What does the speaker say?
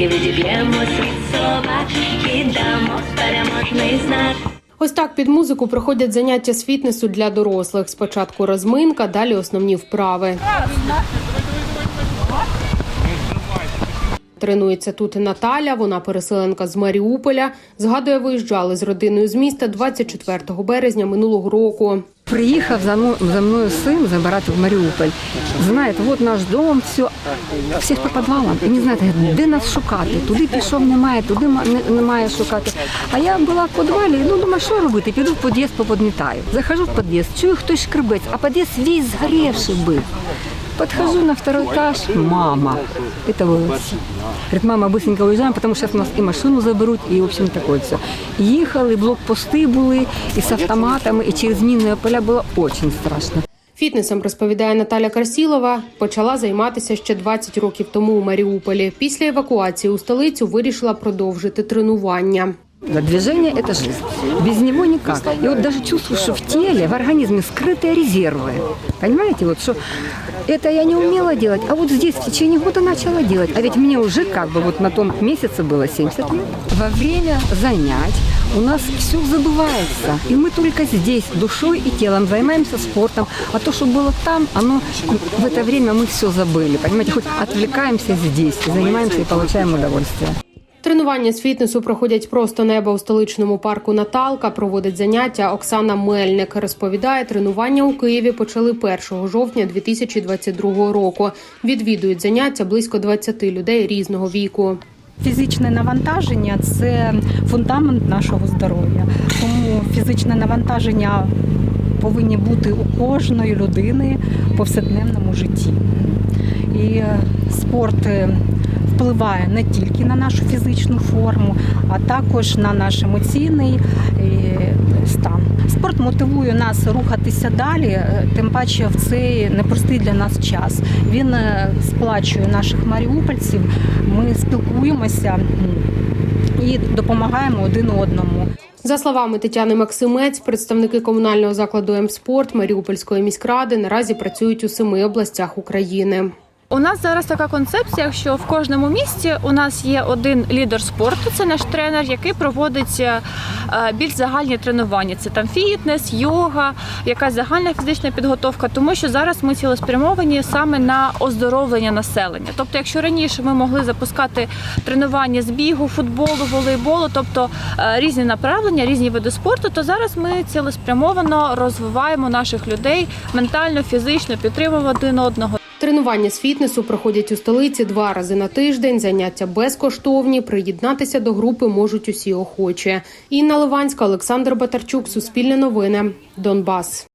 оплески відіб'ємо світ собак і дамо переможний знак. Ось так під музику проходять заняття з фітнесу для дорослих. Спочатку розминка, далі основні вправи. Тренується тут Наталя. Вона переселенка з Маріуполя. Згадує, виїжджали з родиною з міста 24 березня минулого року. Приїхав за мною, за мною син забирати в Маріуполь. Знаєте, от наш дом, все, всіх по підвалам. І не знаєте, де нас шукати. Туди пішов, немає, туди ма- немає шукати. А я була в підвалі, ну думаю, що робити? Піду в під'їзд, поподмітаю. Захожу в під'їзд, чую хтось шкребець, а під'їзд весь згорівший був. Подхожу на второй этаж, мама. Это вот. Говорит, мама, быстренько уезжаем, потому что сейчас у нас и машину заберуть, и, в общем, такое все. Їхали, блокпости були, і з автоматами, і через мінні поля було дуже страшно. Фітнесом розповідає Наталя Красілова. Почала займатися ще 20 років тому у Маріуполі. Після евакуації у столицю вирішила продовжити тренування. Движение – это жизнь. Без него никак. И вот даже чувствую, что в теле, в организме скрытые резервы. Понимаете, вот что это я не умела делать, а вот здесь в течение года начала делать. А ведь мне уже как бы вот на том месяце было 70 лет. Во время занять у нас все забывается. И мы только здесь душой и телом занимаемся спортом. А то, что было там, оно в это время мы все забыли. Понимаете, хоть отвлекаемся здесь, занимаемся и получаем удовольствие. Тренування з фітнесу проходять просто неба у столичному парку Наталка. Проводить заняття Оксана Мельник. Розповідає, тренування у Києві почали 1 жовтня 2022 року. Відвідують заняття близько 20 людей різного віку. Фізичне навантаження це фундамент нашого здоров'я. Тому фізичне навантаження повинні бути у кожної людини в повсякденному житті. І спорт впливає не тільки на нашу фізичну форму, а також на наш емоційний е, стан. Спорт мотивує нас рухатися далі, е, тим паче в цей непростий для нас час. Він е, сплачує наших маріупольців. Ми спілкуємося і допомагаємо один одному. За словами Тетяни Максимець, представники комунального закладу «М-спорт» Маріупольської міськради наразі працюють у семи областях України. У нас зараз така концепція, що в кожному місті у нас є один лідер спорту, це наш тренер, який проводить е, більш загальні тренування. Це там фітнес, йога, якась загальна фізична підготовка, тому що зараз ми цілеспрямовані саме на оздоровлення населення. Тобто, якщо раніше ми могли запускати тренування з бігу, футболу, волейболу, тобто е, різні направлення, різні види спорту, то зараз ми цілеспрямовано розвиваємо наших людей ментально, фізично, підтримуємо один одного. Тренування з фітнесу проходять у столиці два рази на тиждень. Заняття безкоштовні. Приєднатися до групи можуть усі охочі. Інна Ливанська, Олександр Батарчук, Суспільне новини, Донбас.